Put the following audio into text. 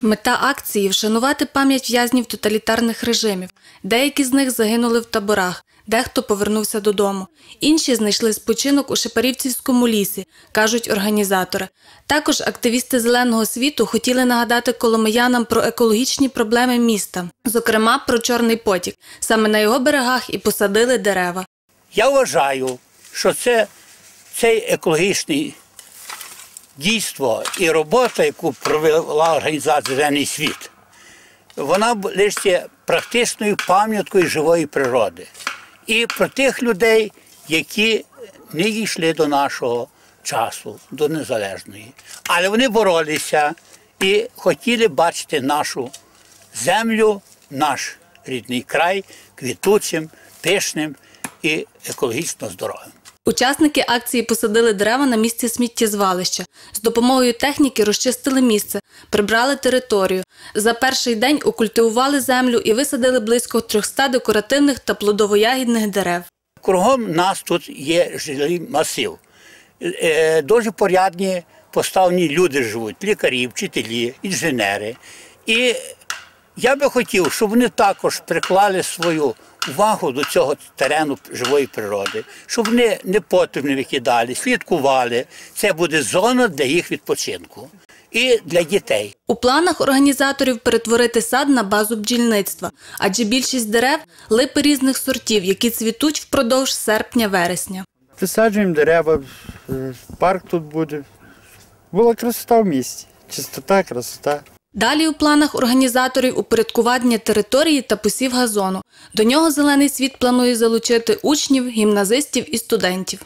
Мета акції вшанувати пам'ять в'язнів тоталітарних режимів. Деякі з них загинули в таборах, дехто повернувся додому. Інші знайшли спочинок у Шепарівцівському лісі, кажуть організатори. Також активісти зеленого світу хотіли нагадати коломиянам про екологічні проблеми міста, зокрема про чорний потік. Саме на його берегах і посадили дерева. Я вважаю, що це цей екологічний дійство і робота, яку провела організація Зелений світ, вона лише практичною пам'яткою живої природи. І про тих людей, які не дійшли до нашого часу, до незалежної. Але вони боролися і хотіли бачити нашу землю, наш рідний край квітучим, пишним і екологічно здоровим. Учасники акції посадили дерева на місці сміттєзвалища. З допомогою техніки розчистили місце, прибрали територію. За перший день окультивували землю і висадили близько 300 декоративних та плодово-ягідних дерев. Кругом нас тут є жилий масив. Е, Дуже порядні поставлені люди живуть, лікарі, вчителі, інженери. І я би хотів, щоб вони також приклали свою увагу до цього терену живої природи, щоб вони не потрібно викидали, слідкували. Це буде зона для їх відпочинку і для дітей. У планах організаторів перетворити сад на базу бджільництва, адже більшість дерев липи різних сортів, які цвітуть впродовж серпня-вересня. Висаджуємо дерева, е, парк тут буде. Була красота в місті. Чистота, красота. Далі у планах організаторів упорядкування території та посів газону. До нього зелений світ планує залучити учнів, гімназистів і студентів.